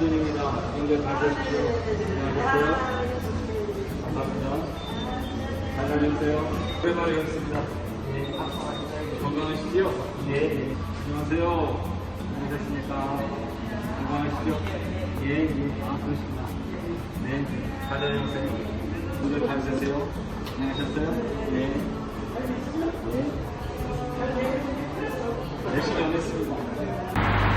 연결 잘 되십시오. 안녕하세요. 감사합니다. 잘 다녀오세요. 오랜만에 뵙습니다. 건강하시죠? 예. 안녕하세요. 안녕하십니까? 건강하시죠? 예, 예. 아, 그러시구나. 네. 잘 다녀오세요. 오늘 잘 되세요. 안녕하셨어요? 예. 예. 열심히 하겠습니다.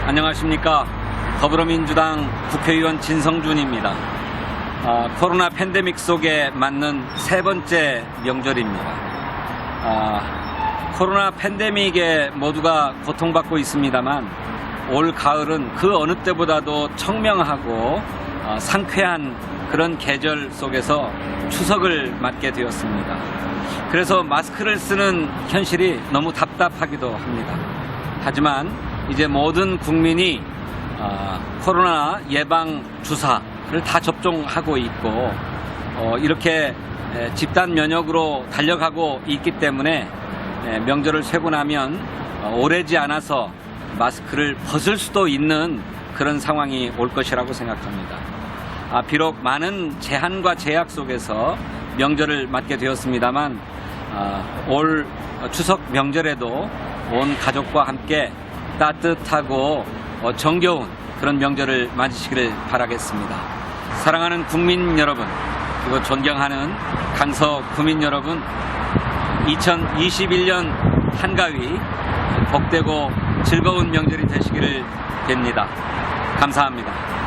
안녕하십니까. 더불어민주당 국회의원 진성준입니다. 아, 코로나 팬데믹 속에 맞는 세 번째 명절입니다. 아, 코로나 팬데믹에 모두가 고통받고 있습니다만 올 가을은 그 어느 때보다도 청명하고 아, 상쾌한 그런 계절 속에서 추석을 맞게 되었습니다. 그래서 마스크를 쓰는 현실이 너무 답답하기도 합니다. 하지만 이제 모든 국민이 아, 코로나 예방 주사를 다 접종하고 있고 어, 이렇게 에, 집단 면역으로 달려가고 있기 때문에 에, 명절을 쇠고 나면 어, 오래지 않아서 마스크를 벗을 수도 있는 그런 상황이 올 것이라고 생각합니다. 아, 비록 많은 제한과 제약 속에서 명절을 맞게 되었습니다만 아, 올 추석 명절에도 온 가족과 함께 따뜻하고 어, 정겨운 그런 명절을 맞으시기를 바라겠습니다. 사랑하는 국민 여러분, 그리고 존경하는 강서 구민 여러분, 2021년 한가위 복되고 즐거운 명절이 되시기를 빕니다. 감사합니다.